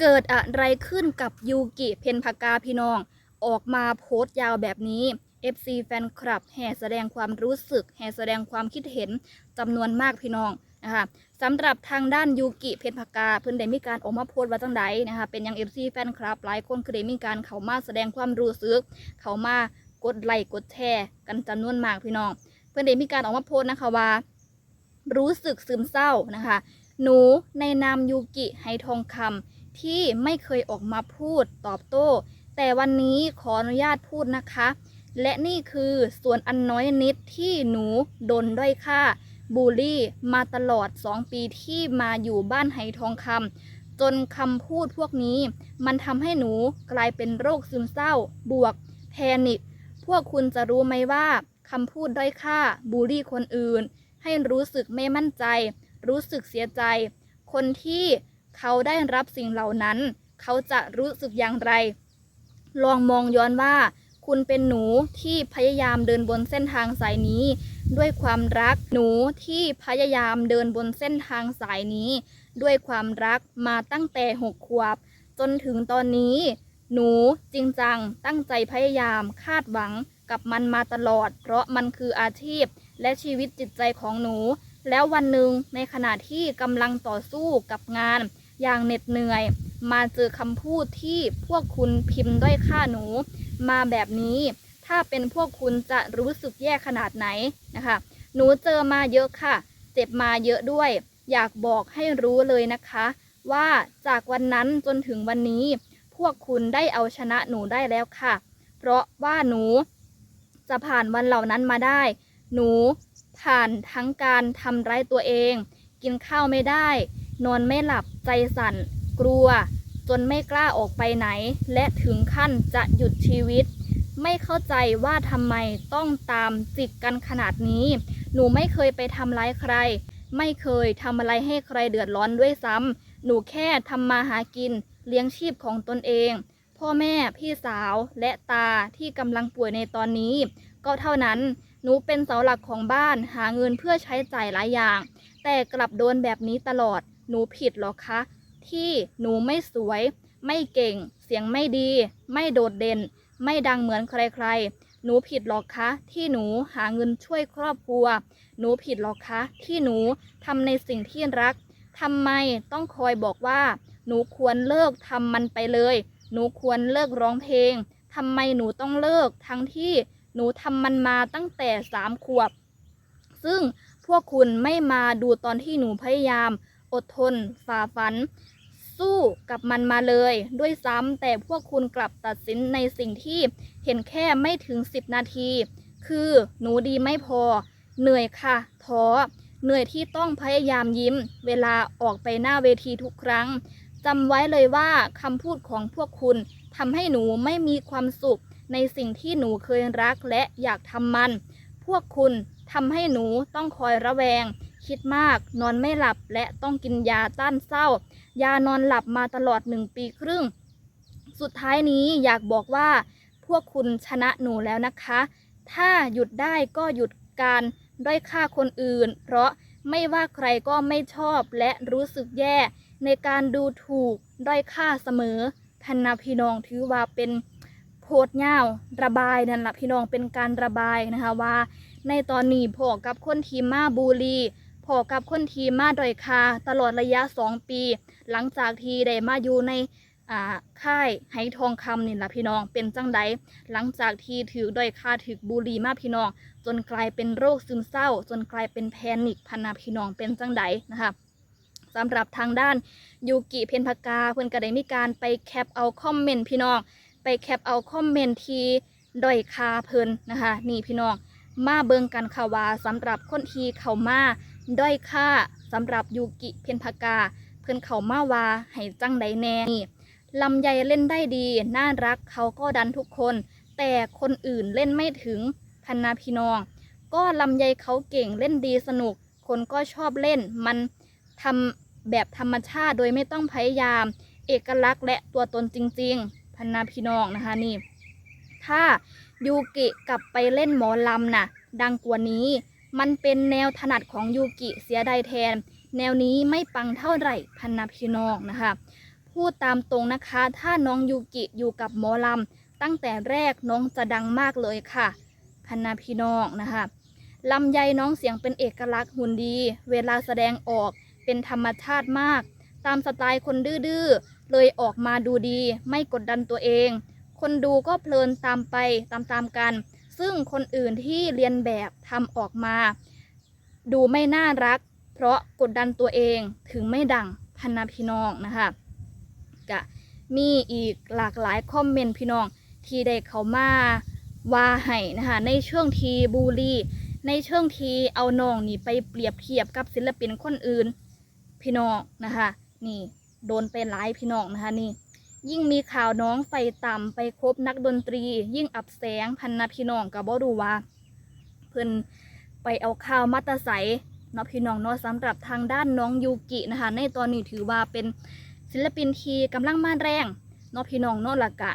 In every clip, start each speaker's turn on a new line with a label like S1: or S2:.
S1: เกิดอะไรขึ้นกับยูกิเพนพากาพี่น้อง ออกมาโพสต์ยาวแบบนี้ FC แฟนคลับแห่แสดงความรู้สึก แห่แสดงความคิดเห็นจำนวนมากพี่น้องนะคะสำหรับทางด้านยูกิเพนพากาเพิ่นได้มีการออกมาโพสต์ว่าจังใดนะคะเป็นยัง FC แฟนคลับหลายคนคือได้มีการเขามาแสดงความรู้สึก เขามากดไลค์กดแชร์กันจำนวนมากพี่น้อง เพื่อนได้มีการออกมาโพสต์นะคะว่า รู้สึกซึมเศร้านะคะ หนูในนามยูกิไฮทองคำ ที่ไม่เคยออกมาพูดตอบโต้ แต่วันนี้ขออนุญาตพูดนะคะ และนี่คือส่วนอันน้อยนิดที่หนูโดนด้อยค่าบูลลี่มาตลอด 2 ปีที่มาอยู่บ้านไหทองคำจนคำพูดพวกนี้ มันทำให้หนูกลายเป็นโรคซึมเศร้า บวก แพนิคพวกคุณจะรู้ไหมว่าคำพูดด้อยค่าบูลลี่คนอื่น ให้รู้สึกไม่มั่นใจ รู้สึกเสียใจ คนที่ เขาได้รับสิ่งเหล่านั้น เขาจะรู้สึกอย่างไร ลองมองย้อนว่า คุณเป็นหนูที่พยายามเดินบนเส้นทางสายนี้ ด้วยความรักหนูที่พยายามเดินบนเส้นทางสายนี้ ด้วยความรักมาตั้งแต่หกขวบ จนถึงตอนนี้ หนูจริงจังตั้งใจพยายามคาดหวังกับมันมาตลอด เพราะมันคืออาชีพ และชีวิตจิตใจของหนู แล้ววันหนึ่งในขณะที่กำลังต่อสู้กับงาน อย่างเหน็ดเหนื่อย มาเจอคำพูดที่พวกคุณพิมพ์ด้อยค่าหนู มาแบบนี้ ถ้าเป็นพวกคุณจะรู้สึกแย่ขนาดไหนนะคะ หนูเจอมาเยอะค่ะ เจ็บมาเยอะด้วย อยากบอกให้รู้เลยนะคะ ว่าจากวันนั้นจนถึงวันนี้ พวกคุณได้เอาชนะหนูได้แล้วค่ะ เพราะว่าหนูจะผ่านวันเหล่านั้นมาได้ หนูผ่านทั้งการทำร้ายตัวเอง กินข้าวไม่ได้ นอนไม่หลับใจสั่น กลัว จนไม่กล้าออกไปไหน และถึงขั้นจะหยุดชีวิต ไม่เข้าใจว่าทำไมต้องตามจิกกันขนาดนี้ หนูไม่เคยไปทำร้ายใคร ไม่เคยทำอะไรให้ใครเดือดร้อนด้วยซ้ำหนูแค่ทำมาหากิน เลี้ยงชีพของตนเอง พ่อแม่พี่สาวและตาที่กำลังป่วยในตอนนี้ ก็เท่านั้นหนูเป็นเสาหลักของบ้านหาเงินเพื่อใช้จ่ายหลายอย่าง แต่กลับโดนแบบนี้ตลอด หนูผิดหรอคะ ที่หนูไม่สวย ไม่เก่ง เสียงไม่ดี ไม่โดดเด่น ไม่ดังเหมือนใครๆ หนูผิดหรอคะ ที่หนูหาเงินช่วยครอบครัว หนูผิดหรอคะ ที่หนูทำในสิ่งที่รักทำไมต้องคอยบอกว่า หนูควรเลิกทำมันไปเลย หนูควรเลิกร้องเพลงทำไมหนูต้องเลิกทั้งที่หนูทำมันมาตั้งแต่สามขวบ ซึ่งพวกคุณไม่มาดูตอนที่หนูพยายาม อดทน ฝ่าฟัน สู้กับมันมาเลย ด้วยซ้ำแต่พวกคุณกลับตัดสินในสิ่งที่เห็นแค่ไม่ถึง 10 นาที คือหนูดีไม่พอ เหนื่อยค่ะท้อเหนื่อยที่ต้องพยายามยิ้ม เวลาออกไปหน้าเวทีทุกครั้งจำไว้เลยว่าคำพูดของพวกคุณทำให้หนูไม่มีความสุข ในสิ่งที่หนูเคยรักและอยากทำมัน พวกคุณทำให้หนูต้องคอยระแวง คิดมาก นอนไม่หลับและต้องกินยาต้านเศร้า ยานอนหลับมาตลอดหนึ่งปีครึ่ง สุดท้ายนี้อยากบอกว่า พวกคุณชนะหนูแล้วนะคะ ถ้าหยุดได้ก็หยุดการด้อยค่าคนอื่น เพราะไม่ว่าใครก็ไม่ชอบและรู้สึกแย่ ในการดูถูกด้อยค่าเสมอพันนาพี่น้องถือว่าเป็นโพดเง่าระบายนั่นแหละพี่น้องเป็นการระบายนะคะว่า ในตอนนี้พอกับคนทีมมาบูลลี พอกับคนทีมมาดอยคาตลอดระยะ 2 ปี หลังจากที่ได้มาอยู่ในค่ายไหทองคำนี่แหละพี่น้องเป็นจังใดหลังจากที่ถือดอยค่าถือบูลลีมาพี่น้อง จนกลายเป็นโรคซึมเศร้า จนกลายเป็นแพนิคพันนาพี่น้องเป็นจังใดนะคะสำหรับทางด้านยูกิเพนพากาเพื่อนก็ได้มีการไปแคปเอาคอมเมนต์พี่น้อง ไปแคปเอาคอมเมนต์ที่ดอยคาเพิ่นนะคะนี่พี่น้องมาเบิงกันค่ะว่าสำหรับคนที่เข้ามา ด้อยค่าสำหรับยูกิเพนพากา เพิ่นเขามาว่าให้จังใดแน่นี่ลำไยเล่นได้ดี น่ารักเขาก็ดันทุกคน แต่คนอื่นเล่นไม่ถึงพันนาพี่น้อง ก็ลำไยเขาเก่งเล่นดีสนุก คนก็ชอบเล่น มันทำแบบธรรมชาติโดยไม่ต้องพยายาม เอกลักษณ์และตัวตนจริง ๆ พันนาพี่น้องนะคะนี่ ถ้ายูกิกลับไปเล่นหมอลำน่ะ ดังกว่านี้ มันเป็นแนวถนัดของยูกิเสียดายแทน แนวนี้ไม่ปังเท่าไหร่พันนาพี่น้องนะคะ พูดตามตรงนะคะ ถ้าน้องยูกิอยู่กับหมอลำตั้งแต่แรกน้องจะดังมากเลยค่ะพันนาพี่น้องนะคะลำไยน้องเสียงเป็นเอกลักษณ์หุ่นดี เวลาแสดงออกเป็นธรรมชาติมาก ตามสไตล์คนดื้อๆ เลยออกมาดูดี ไม่กดดันตัวเอง คนดูก็เพลินตามไปตามๆกัน ซึ่งคนอื่นที่เรียนแบบทำออกมา ดูไม่น่ารัก เพราะกดดันตัวเองถึงไม่ดังพันนาพี่น้องนะคะกะมีอีกหลากหลายคอมเมนต์พี่น้องที่ได้เขามาว่าให้นะคะในช่วงทีบูลีในช่วงทีเอาน้องนี่ไปเปรียบเทียบกับศิลปินคนอื่นพี่น้องนะคะนี่โดนไปหลายพี่น้องนะคะนี่ ยิ่งมีข่าวน้องไฟต่ำไปคบนักดนตรี ยิ่งอับแสงพันนาพี่น้องกับบ่รู้ว่า เพิ่นไปเอาข่าวมาตาใสเนาะพี่น้องเนาะสำหรับทางด้านน้องยูกินะคะ ในตอนนี้ถือว่าเป็นศิลปินทีกำลังมาแรงเนาะพี่น้องเนาะละกะ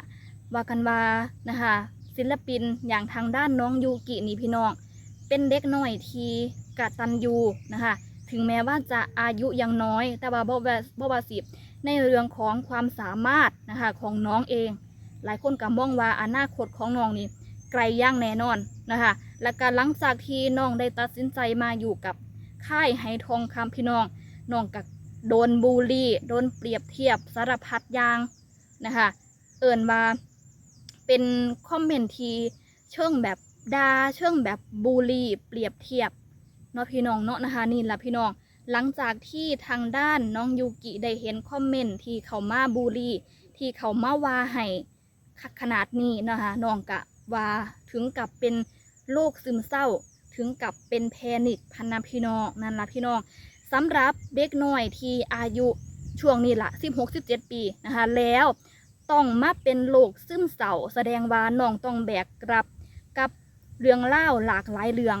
S1: ว่ากันว่านะคะศิลปินอย่างทางด้านน้องยูกินี่พี่น้อง เป็นเด็กน้อยที่กตัญญูนะคะถึงแม้ว่าจะอายุยังน้อย แต่ว่าบ่ว่าบ่ว่าสิ ในเรื่องของความสามารถนะคะของน้องเอง หลายคนก็มองว่าอนาคตของน้องนี่ไกลย่างแน่นอนนะคะ และการหลังจากที่น้องได้ตัดสินใจมาอยู่กับค่ายไหทองคำพี่น้องน้องกับโดนบูลลี่ โดนเปรียบเทียบสารพัดอย่างนะคะ เอิ่นว่าเป็นคอมเมนต์ทีเชิงแบบด่าเชิงแบบบูลลี่ เปรียบเทียบเนาะพี่น้องเนาะนะคะนี่แหละพี่น้อง หลังจากที่ทางด้านน้องยูกิได้เห็นคอมเมนต์ที่เขามาบูลลี่ที่เขามาว่าให้ขนาดนี้นะคะน้องกะว่าถึงกับเป็นโรคซึมเศร้า ถึงกับเป็นแพนิคพันนาพี่น้องนั่นละพี่น้องสำหรับเด็กน้อยที่อายุช่วงนี้ละ16-17 ปีนะคะแล้วต้องมาเป็นโรคซึมเศร้าแสดงว่าน้องต้องแบกรับกับเรื่องเล่าหลากหลายเรื่อง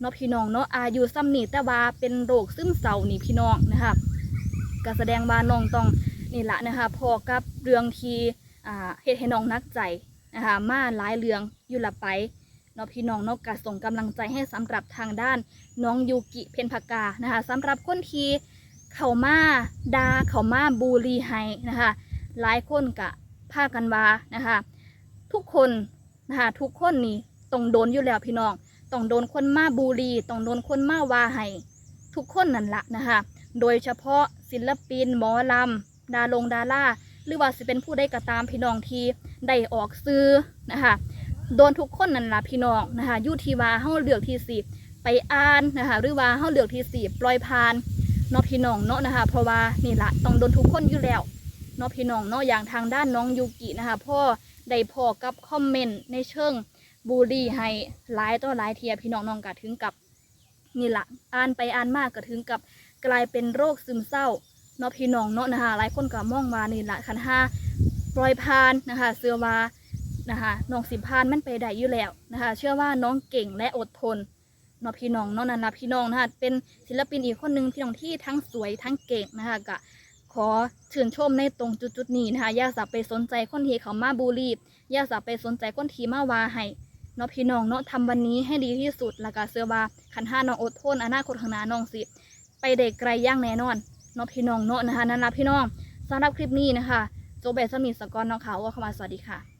S1: เนาะพี่น้องเนาะอายุซ้ำนี่แต่ว่าเป็นโรคซึมเศร้านี่พี่น้องนะคะก็แสดงว่าน้องต้องนี่ละนะคะพอกับเรื่องที่อ่าเฮ็ดให้น้องนักใจนะคะมาหลายเรื่องอยู่ละไปเนาะพี่น้องเนาะก็ส่งกำลังใจให้สำหรับทางด้านน้องยูกิเพนพกานะคะสำหรับคนที่เขามาดาเขามาบูลลีให้นะคะหลายคนกะพากันว่านะคะทุกคนนะคะทุกคนนี่ต้องโดนอยู่แล้วพี่น้อง ต้องโดนคนมาบูลลีต้องโดนคนมาว่าให้ทุกคนนั่นละนะคะ โดยเฉพาะศิลปินหมอลำดาลงดาราหรือว่าสิเป็นผู้ใดก็ตามพี่น้องที่ได้ออกซื้อนะคะโดนทุกคนนั่นละพี่น้องนะคะยูทีว่าเฮาเลือกที่สิไปอ่านนะคะหรือว่าเฮาเลือกที่สิปล่อยผ่านเนาะพี่น้องเนาะนะคะ เพราะว่านี่ละต้องโดนทุกคนอยู่แล้วเนาะพี่น้องเนาะอย่างทางด้านน้องยูกินะคะพ่อได้พอกับคอมเมนต์ในเชิง บูลลี่ให้หลายต่อหลายเทียพี่น้องน้องก็ถึงกับนี่ละอ่านไปอ่านมากก็ถึงกับกลายเป็นโรคซึมเศร้าเนาะพี่น้องเนาะนะคะหลายคนก็มองว่านี่ละคันห้าปล่อยผ่านนะคะเสื้อวานะคะน้องสิพานมันไปได้อยู่แล้วนะคะเชื่อว่าน้องเก่งและอดทนเนาะพี่น้องเนาะนั่นละพี่น้องนะคะเป็นศิลปินอีกคนหนึ่งพี่น้องที่ทั้งสวยทั้งเก่งนะคะก็ขอชื่นชมในตรงจุดๆนี้นะคะอย่าสับไปสนใจคนที่เขามาบูลลี่อย่าสับไปสนใจคนที่มาว่าให้ เนาะพี่น้องเนาะทำวันนี้ให้ดีที่สุดแล้วก็เสื้อว่าขันห้าน้องอดทนอนาคตข้างหน้าน้องสิ ไปเด็กไกลย่างแน่นอนเนาะพี่น้องเนาะนะคะนั่นละพี่น้องสำหรับคลิปนี้นะคะโจเบสมีสกอนน้องเขาว่าเข้ามาสวัสดีค่ะ